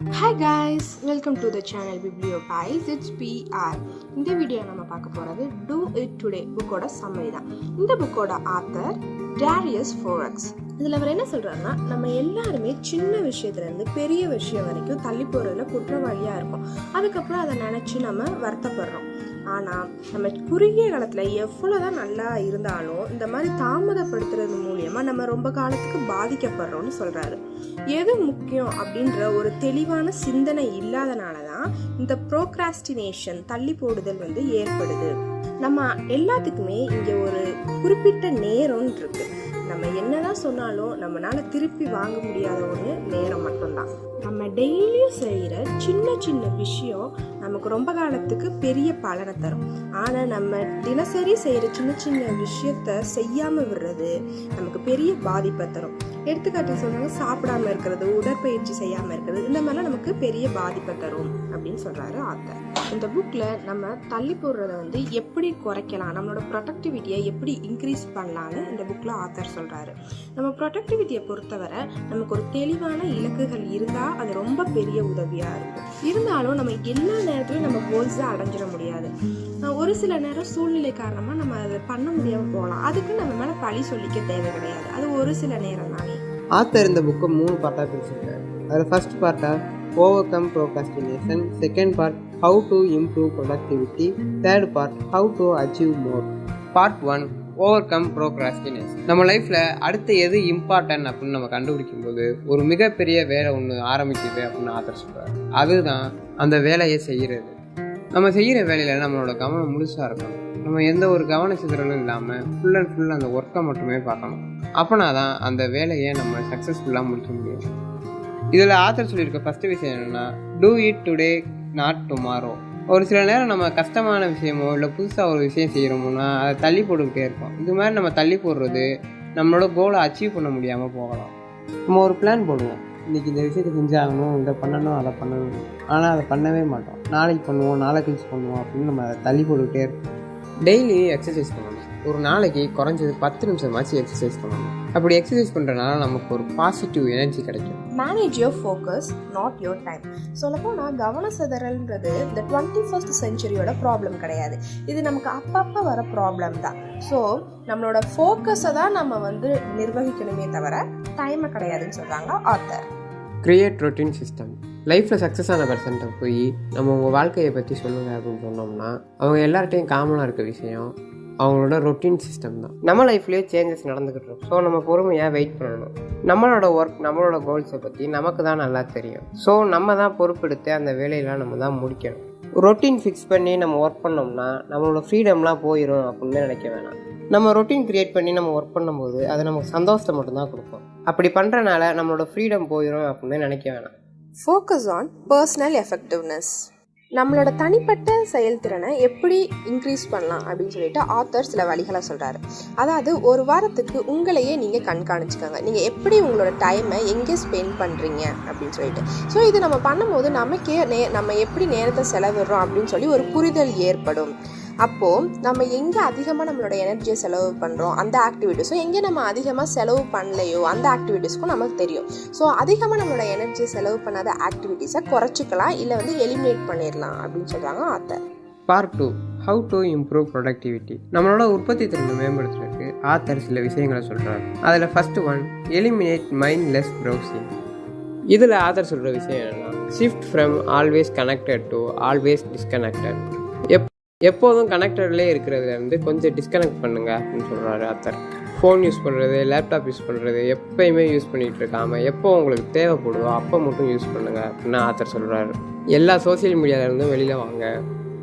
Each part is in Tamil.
Hi guys welcome to the channel biblio boys it's PR இந்த வீடியோ நம்ம பார்க்க போகிறது டூ இட் டுடே புக்கோட சம்மரி தான். இந்த புக்கோட ஆத்தர் டேரியஸ் ஃபோரக்ஸ் இதில் அவர் என்ன சொல்கிறாருன்னா நம்ம எல்லாருமே சின்ன விஷயத்துலேருந்து பெரிய விஷயம் வரைக்கும் தள்ளி போகிறதுல குற்றவாளியாக இருக்கும். அதுக்கப்புறம் அதை நினச்சி நம்ம வருத்தப்படுறோம். ஆனால் நம்ம குறுகிய காலத்தில் எவ்வளோதான் நல்லா இருந்தாலும் இந்த மாதிரி தாமதப்படுத்துறது மூலியமாக நம்ம ரொம்ப காலத்துக்கு பாதிக்கப்படுறோம்னு சொல்கிறாரு எது முக்கியம் அப்படின்ற ஒரு தெளிவான சிந்தனை இல்லாதனால தான் இந்த ப்ரோக்ராஸ்டினேஷன் தள்ளி போடுதல் வந்து ஏற்படுது. நம்ம எல்லாத்துக்குமே இங்கே ஒரு குறிப்பிட்ட நேரம் இருக்கு. நம்ம என்னதான் சொன்னாலும் நம்மளால திருப்பி வாங்க முடியாத ஒரு நேரம் மட்டும்தான். நம்ம டெய்லியும் செய்கிற சின்ன சின்ன விஷயம் நமக்கு ரொம்ப காலத்துக்கு பெரிய பலனை தரும். ஆனால் நம்ம தினசரி செய்கிற சின்ன சின்ன விஷயத்த செய்யாமல் விடுறது நமக்கு பெரிய பாதிப்பை தரும். எடுத்துக்காட்டு சொல்றாங்க சாப்பிடாம இருக்கிறது உடற்பயிற்சி செய்யாமல் இருக்கிறது இந்த மாதிரிலாம் நமக்கு பெரிய பாதிப்பை தரும் அப்படின்னு சொல்கிறாரு ஆத்தர் இந்த புக்கில் நம்ம தள்ளி போடுறத வந்து எப்படி குறைக்கலாம் நம்மளோட ப்ரொடக்டிவிட்டியை எப்படி இன்க்ரீஸ் பண்ணலான்னு இந்த புக்கில் ஆத்தர் சொல்கிறாரு நம்ம ப்ரொடக்டிவிட்டியை பொறுத்தவரை நமக்கு ஒரு தெளிவான இலக்குகள் இருந்தால் அது ரொம்ப பெரிய உதவியாக இருக்கும். இருந்தாலும் நம்ம எல்லா நேரத்துலையும் நம்ம கோல்ஸை அடைஞ்சிட முடியாது. ஒரு சில நேரம் சூழ்நிலை காரணமாக நம்ம அதை பண்ண முடியாமல் போகலாம். அதுக்கு நம்ம மேலே பழி சொல்லிக்க தேவை கிடையாது. அது ஒரு சில நேரம் தானே. ஆத்தர் இந்த புக்கை மூணு பார்ட்டாக பிரிச்சிருக்காரு. அதில் ஃபர்ஸ்ட் பார்ட்டாக overcome procrastination second part how to improve productivity third part how to achieve more part one overcome procrastination நம்ம லைஃப்பில் அடுத்து எது இம்பார்ட்டன்ட் அப்படின்னு நம்ம கண்டுபிடிக்கும் போது ஒரு மிகப்பெரிய வேலை ஒன்று ஆரம்பிக்குது அப்படின்னு ஆத்தர் சொல்கிறார் அதுதான் அந்த வேலையை செய்கிறது நம்ம செய்கிற வேலையில் நம்மளோட கவனம் முழுசாக இருக்கணும். நம்ம எந்த ஒரு கவன சிதறலும் இல்லாமல் ஃபுல் அண்ட் ஃபுல் அந்த ஒர்க்கை மட்டுமே பார்க்கணும். அப்போனா தான் அந்த வேலையை நம்ம சக்ஸஸ்ஃபுல்லாக முடிக்க முடியும். இதில் ஆத்தர் சொல்லியிருக்க ஃபஸ்ட்டு விஷயம் என்னென்னா do it today not tomorrow ஒரு சில நேரம் நம்ம கஷ்டமான விஷயமோ இல்லை புதுசாக ஒரு விஷயம் செய்கிறோமோனா அதை தள்ளி போட்டுக்கிட்டே இருப்போம். இது மாதிரி நம்ம தள்ளி போடுறது நம்மளோட கோலை அச்சீவ் பண்ண முடியாமல் போகலாம். நம்ம ஒரு பிளான் போடுவோம். இன்றைக்கி இந்த விஷயத்தை செஞ்சாகணும் இதை பண்ணணும் அதை பண்ணணும். ஆனால் அதை பண்ணவே மாட்டோம். நாளைக்கு பண்ணுவோம் நாளை கழிச்சு பண்ணுவோம் அப்படின்னு நம்ம அதை தள்ளி போட்டுக்கிட்டே இருப்போம் டெய்லி எக்ஸசைஸ் பண்ணணும். ஒரு நாளைக்கு குறைஞ்சது பத்து நிமிஷமாச்சு எக்ஸசைஸ் பண்ணணும். அப்படி எக்ஸசைஸ் பண்ணுறதுனால நமக்கு ஒரு பாசிட்டிவ் எனர்ஜி கிடைக்கும். Manage your focus not your time சொல்லப்போனால் கவன சிதறல்ன்றது இந்த டுவெண்ட்டி ஃபஸ்ட் செஞ்சுரியோட ப்ராப்ளம் கிடையாது. இது நமக்கு அப்பப்போ வர ப்ராப்ளம் தான். ஸோ நம்மளோட ஃபோக்கஸை தான் நம்ம வந்து நிர்வகிக்கணுமே தவிர டைமை கிடையாதுன்னு சொல்கிறாங்க ஆத்தர் கிரியேட் ரொட்டீன் சிஸ்டம் லைஃப்பில் சக்ஸஸ் ஆன பர்சன்ட்ட போய் நம்ம உங்கள் வாழ்க்கையை பற்றி சொல்லுங்கள் அப்படின்னு சொன்னோம்னா அவங்க எல்லார்ட்டையும் காமனாக இருக்க விஷயம் அவங்களோட ரொட்டீன் சிஸ்டம் தான். நம்ம லைஃப்லேயே சேஞ்சஸ் நடந்துக்கிட்டு இருக்கும். ஸோ நம்ம பொறுமையாக வெயிட் பண்ணணும். நம்மளோட ஒர்க் நம்மளோட கோல்ஸை பற்றி நமக்கு தான் நல்லா தெரியும். ஸோ நம்ம தான் பொறுப்பெடுத்து அந்த வேலையெல்லாம் நம்ம தான் முடிக்கணும். ரொட்டீன் ஃபிக்ஸ் பண்ணி நம்ம ஒர்க் பண்ணோம்னா நம்மளோட ஃப்ரீடம்லாம் போயிடும் அப்படின்னு நினைக்க வேணாம். நம்ம ரொட்டீன் கிரியேட் பண்ணி நம்ம ஒர்க் பண்ணும்போது அது நமக்கு சந்தோஷத்தை மட்டும்தான் கொடுக்கும். அப்படி பண்ணுறனால நம்மளோட ஃப்ரீடம் போயிடும் அப்படின்னு நினைக்க வேணாம். ஃபோக்கஸ் ஆன் பர்சனல் எஃபெக்டிவ்னஸ் நம்மளோட தனிப்பட்ட செயல்திறனை எப்படி இன்க்ரீஸ் பண்ணலாம் அப்படின்னு சொல்லிட்டு ஆத்தர் சில வழிகளை சொல்கிறாரு அதாவது ஒரு வாரத்துக்கு உங்களையே நீங்கள் கண்காணிச்சுக்கோங்க. நீங்கள் எப்படி உங்களோட டைமை எங்கே ஸ்பெண்ட் பண்ணுறீங்க அப்படின்னு சொல்லிட்டு. ஸோ இது நம்ம பண்ணும்போது நமக்கே நே நம்ம எப்படி நேரத்தை செலவிடுறோம் அப்படின்னு சொல்லி ஒரு புரிதல் ஏற்படும். அப்போது நம்ம எங்கே அதிகமாக நம்மளோட எனர்ஜியை செலவு பண்ணுறோம் அந்த ஆக்டிவிட்டீஸும் எங்கே நம்ம அதிகமாக செலவு பண்ணலையோ அந்த ஆக்டிவிட்டீஸ்க்கும் நமக்கு தெரியும். ஸோ அதிகமாக நம்மளோட எனர்ஜியை செலவு பண்ணாத ஆக்டிவிட்டீஸை குறைச்சிக்கலாம் இல்லை வந்து எலிமினேட் பண்ணிடலாம் அப்படின்னு சொல்கிறாங்க author part two how to improve productivity நம்மளோட உற்பத்தி திறனை மேம்படுத்துறதுக்கு ஆத்தர் சில விஷயங்களை சொல்கிறார் அதில் first one eliminate mindless browsing இதில் ஆத்தர் சொல்கிற விஷயம் என்னென்னா shift from always connected to always disconnected எப்போதும் கனெக்டட்லேயே இருக்கிறதுலேருந்து கொஞ்சம் டிஸ்கனெக்ட் பண்ணுங்க அப்படின்னு சொல்கிறாரு ஆத்தர். ஃபோன் யூஸ் பண்ணுறது லேப்டாப் யூஸ் பண்ணுறது எப்பயுமே யூஸ் பண்ணிகிட்டு இருக்காமல் எப்போ உங்களுக்கு தேவைப்படுதோ அப்போ மட்டும் யூஸ் பண்ணுங்கள் அப்படின்னு ஆத்தர் சொல்கிறாரு எல்லா சோசியல் மீடியாவிலேருந்தும் வெளியில் வாங்க.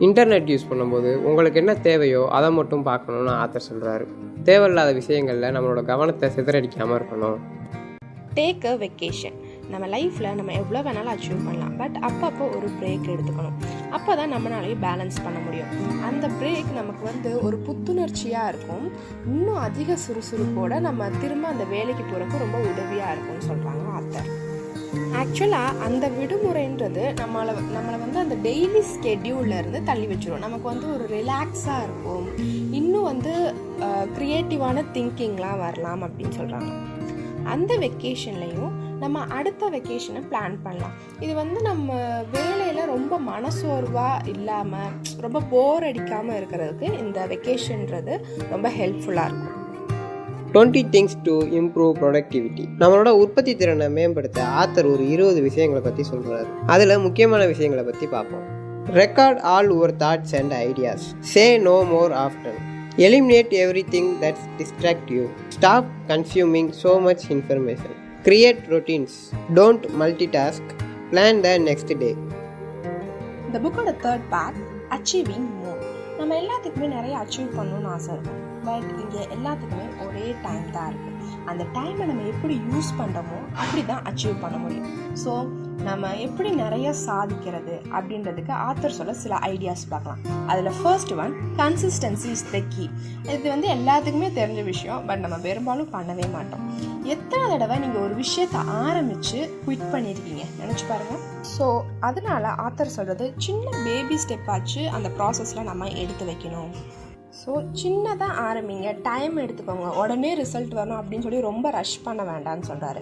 இன்டர்நெட் யூஸ் பண்ணும்போது உங்களுக்கு என்ன தேவையோ அதை மட்டும் பார்க்கணுன்னு ஆத்தர் சொல்கிறாரு தேவையில்லாத விஷயங்களில் நம்மளோட கவனத்தை சிதறடிக்காமல் இருக்கணும். டேக் அ வெக்கேஷன் நம்ம லைஃப்பில் நம்ம எவ்வளோ வேணாலும் அச்சீவ் பண்ணலாம். பட் அப்பப்போ ஒரு பிரேக் எடுத்துக்கணும். அப்போ தான் நம்மளாலேயும் பேலன்ஸ் பண்ண முடியும். அந்த பிரேக் நமக்கு வந்து ஒரு புத்துணர்ச்சியாக இருக்கும். இன்னும் அதிக சுறுசுறுப்போடு நம்ம திரும்ப அந்த வேலைக்கு போகிறக்கு ரொம்ப உதவியாக இருக்கும்னு சொல்கிறாங்க ஆத்தர் ஆக்சுவலாக அந்த விடுமுறைன்றது நம்மளை நம்மளை வந்து அந்த டெய்லி ஸ்கெட்யூல்லேருந்து தள்ளி வச்சிரும். நமக்கு வந்து ஒரு ரிலாக்ஸாக இருக்கும். இன்னும் வந்து க்ரியேட்டிவான திங்கிங்லாம் வரலாம் அப்படின்னு சொல்கிறாங்க அந்த வெக்கேஷன்லையும் நம்ம அடுத்த வெக்கேஷனை பிளான் பண்ணலாம். இது வந்து நம்ம ரொம்ப மனசோர்வாக இல்லாமல் ரொம்ப போர் அடிக்காமல் இருக்கிறதுக்கு இந்த வெக்கேஷன்றது ரொம்ப ஹெல்ப்ஃபுல்லாக இருக்கும். Twenty things to improve productivity நம்மளோட உற்பத்தி திறனை மேம்படுத்த ஆத்தர் ஒரு இருபது விஷயங்களை பற்றி சொல்கிறார் அதில் முக்கியமான விஷயங்களை பற்றி பார்ப்போம். Record all over thoughts and ideas say no more often eliminate everything that's distract you stop consuming so much information create routines don't multi task plan the next day இந்த புக்கோட தேர்ட் பார்ட் அச்சீவிங் மோர் நம்ம எல்லாத்துக்குமே நிறைய அச்சீவ் பண்ணணும்னு ஆசை இருக்கும். பட் இங்கே எல்லாத்துக்குமே ஒரே டைம் தான் இருக்குது அந்த டைமை நம்ம எப்படி யூஸ் பண்ணுறோமோ அப்படி தான் அச்சீவ் பண்ண முடியும். ஸோ நம்ம எப்படி நிறைய சாதிக்கிறது அப்படின்றதுக்கு ஆத்தர் சொல்ல சில ஐடியாஸ் பார்க்கலாம். அதில் first one consistency is the key இது வந்து எல்லாத்துக்குமே தெரிஞ்ச விஷயம் பட் நம்ம பெரும்பாலும் பண்ணவே மாட்டோம். எத்தனை தடவை நீங்கள் ஒரு விஷயத்தை ஆரம்பித்து குவிட் பண்ணியிருக்கீங்க நினச்சி பாருங்கள் ஸோ அதனால ஆத்தர் சொல்கிறது சின்ன பேபி ஸ்டெப்பாச்சு அந்த ப்ராசஸில் நம்ம எடுத்து வைக்கணும். ஸோ சின்னதாக ஆரம்பிங்க. டைம் எடுத்துக்கோங்க. உடனே ரிசல்ட் வரணும் அப்படின்னு சொல்லி ரொம்ப ரஷ் பண்ண வேண்டாம்னு சொல்கிறாரு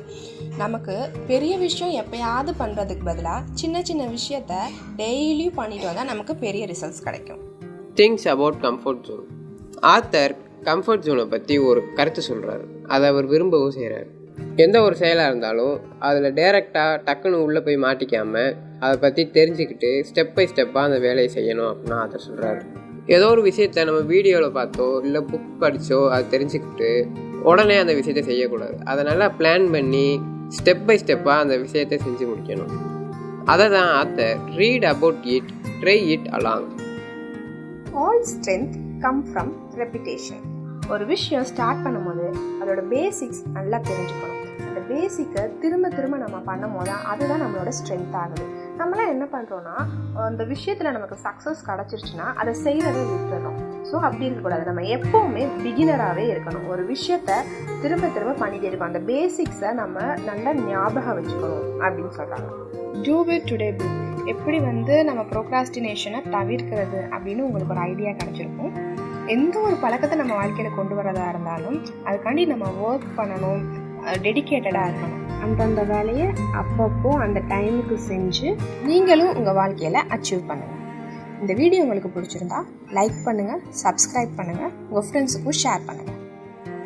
நமக்கு பெரிய விஷயம் எப்பயாவது பண்ணுறதுக்கு பதிலாக சின்ன சின்ன விஷயத்த டெய்லியும் பண்ணிட்டு வந்தால் நமக்கு பெரிய ரிசல்ட்ஸ் கிடைக்கும். Things about comfort zone author comfort ஜோனை பற்றி ஒரு கருத்து சொல்கிறாரு அதை அவர் விரும்பவும் செய்கிறார் எந்த ஒரு செயலாக இருந்தாலும் அதில் டைரெக்டாக டக்குன்னு உள்ளே போய் மாட்டிக்காமல் அதை பற்றி தெரிஞ்சுக்கிட்டு ஸ்டெப் பை ஸ்டெப்பாக அந்த வேலையை செய்யணும் அப்படின்னு ஆத்தர் சொல்கிறாரு ஏதோ ஒரு விஷயத்த நம்ம வீடியோவில் பார்த்தோ இல்லை புக் படித்தோ அது தெரிஞ்சுக்கிட்டு உடனே அந்த விஷயத்தை செய்யக்கூடாது. அதை நல்லா பிளான் பண்ணி ஸ்டெப் பை ஸ்டெப்பாக அந்த விஷயத்தை செஞ்சு முடிக்கணும். அதை தான் author read about it try it along all strength come from repetition ஒரு விஷயம் ஸ்டார்ட் பண்ணும்போது அதோட பேசிக்ஸ் நல்லா தெரிஞ்சுக்கணும். அந்த பேசிக்கை திரும்ப திரும்ப நம்ம பண்ணும் போது அதுதான் நம்மளோட ஸ்ட்ரென்த் ஆகுது. நம்மளாம் என்ன பண்ணுறோன்னா அந்த விஷயத்தில் நமக்கு சக்ஸஸ் கிடச்சிருச்சுன்னா அதை செய்கிறத விட்டுறோம் ஸோ அப்படி இருக்கக்கூடாது. நம்ம எப்போவுமே பிகினராகவே இருக்கணும். ஒரு விஷயத்த திரும்ப திரும்ப பண்ணிகிட்டே இருக்கோம் அந்த பேசிக்ஸை நம்ம நல்லா ஞாபகம் வச்சுக்கணும் அப்படின்னு சொல்கிறாங்க டூ இட் டுடே பி எப்படி வந்து நம்ம ப்ரோக்ராஸ்டினேஷனை தவிர்க்கிறது அப்படின்னு உங்களுக்கு ஒரு ஐடியா கிடச்சிருக்கும். எந்த ஒரு பழக்கத்தை நம்ம வாழ்க்கையில் கொண்டு வரதா இருந்தாலும் அதுக்காண்டி நம்ம ஒர்க் பண்ணணும். டெடிக்கேட்டடாக இருக்கணும். அந்தந்த வேலையை அப்பப்போ அந்த டைமுக்கு செஞ்சு நீங்களும் உங்கள் வாழ்க்கையில் அச்சீவ் பண்ணுங்கள் இந்த வீடியோ உங்களுக்கு பிடிச்சிருந்தா லைக் பண்ணுங்கள் சப்ஸ்கிரைப் பண்ணுங்கள் உங்கள் ஃப்ரெண்ட்ஸுக்கும் ஷேர் பண்ணுங்கள்